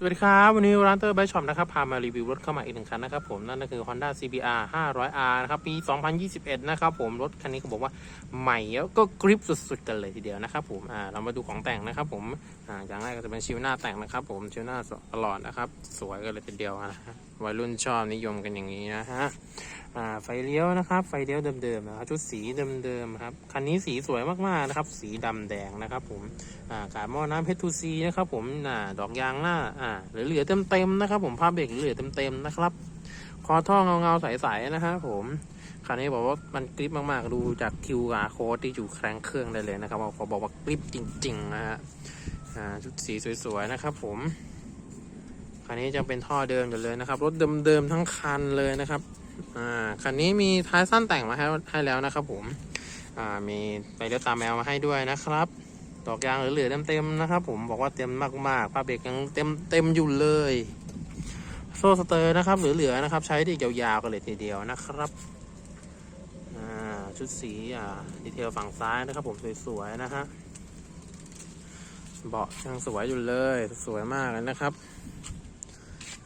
สวัสดีครับ วันนี้ร้านเตอร์ไบช็อปนะครับพามารีวิวรถเข้ามาอีกหนึ่งคันนะครับผมนั่นก็คือ Honda CBR 500R นะครับปี 2021 นะครับผมรถคันนี้เขาบอกว่าใหม่แล้วก็กริปสุดๆ กันเลยทีเดียวนะครับผมอ่าเรามาดูของแต่งนะครับผมอ่าอย่างแรกก็จะเป็นชิวหน้าแต่งนะครับผมชิวหน้าตลอดนะครับ สวยกันเลยทีเดียวนะฮะ วัยรุ่นชอบนิยมกันอย่างนี้นะฮะไฟเลี้ยวนะครับ ไฟเลี้ยวเดิมๆนะครับชุดสีเดิมๆครับคันนี้สีสวยมากๆนะครับ สีดำแดงนะครับ ผมกาบหม้อน้ำเพชรทูซีนะครับ ผมอดอกยางหน้าเหลือๆเต็มๆนะครับ ผมภาพเบรกเหลือๆเต็มๆนะครับ คอท่อเงาๆใสๆนะครับผมคันนี้บอกว่ามันกริปมากๆดูจาก QR code ที่อยู่แครงเครื่องได้เลยนะครับเขาบอกว่ากริปจริงๆนะฮะชุดสีสวยๆนะครับ ผม คันนี้จะเป็นท่อเดิมอยู่เลยนะครับรถเดิมๆทั้งคันเลยนะครับอ่าคันนี้มีท้ายสั้นแต่งมาให้ให้แล้วนะครับ ผมอ่ามีไปเลี้ยวตามแมวมาให้ด้วยนะครับดอกยางเหลือๆเต็มๆนะครับ ผมบอกว่าเต็มมากๆผ้าเบรกยังเต็มเต็มอยู่เลย โซ่สเตอร์นะครับเหลือๆนะครับ ใช้ได้ยาวๆกันเลยทีเดียวนะครับชุดสีอ่าดีเทลฝั่งซ้ายนะครับ ผมสวยๆนะฮะเบาะยังสวยอยู่เลย สวยมากเลยนะครับ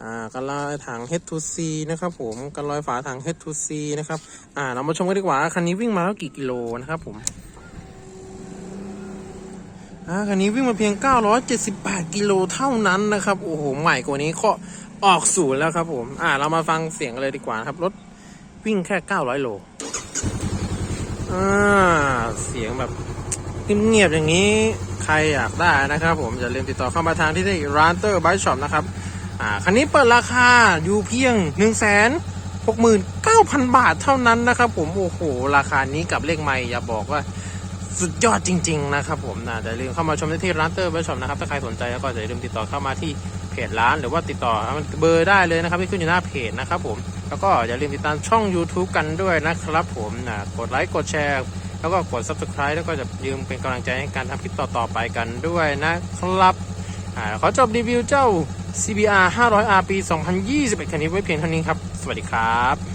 อ่ากันลอยถัง H2C นะครับผมกันลอยฝาถัง H2C นะครับอ่าเรามาชมกันดีกว่าคันนี้วิ่งมาแล้วกี่กิโลนะครับผมอ่าคันนี้วิ่งมาเพียง 978 กิโลเท่านั้นนะครับโอ้โหใหม่กว่านี้ก็ออกศูนย์แล้วครับผมอ่าเรามาฟังเสียงกันเลยดีกว่าครับรถวิ่งแค่ 900 โลอ่าเสียงแบบเงียบๆอย่างนี้ใครอยากได้นะครับผมอย่าลืมติดต่อเข้ามาทางที่ร้านเตอร์ไบช็อปนะครับ อ่าคันนี้เปิดราคาอยู่เพียง 1 6 9 0 0 0 บาทเท่านั้นนะครับ ผมโอ้โห ราคานี้กับเลขไม่อย่าบอกว่าสุดยอดจริง ๆ นะครับผมนะอย่าลืมเข้ามาชมได้ที่ร้านเตอร์เบช็อปนะครับ ถ้าใครสนใจแล้วก็อย่าลืมติดต่อเข้ามาที่เพจร้าน หรือว่าติดต่อเบอร์ได้เลยนะครับที่ขึ้นอยู่หน้าเพจนะครับผมแล้วก็อย่าลืมติดตามช่อง YouTube กันด้วยนะครับผมนะกดไลค์กดแชร์แล้วก็กด Subscribe แล้วก็จะยืมเป็นกำลังใจให้การทำคลิปต่อๆไปกันด้วยนะครับ อ่าขอจบรีวิวเจ้า CBR 500R ปี 2021 คันนี้ไว้เพียงเท่านี้ครับ สวัสดีครับ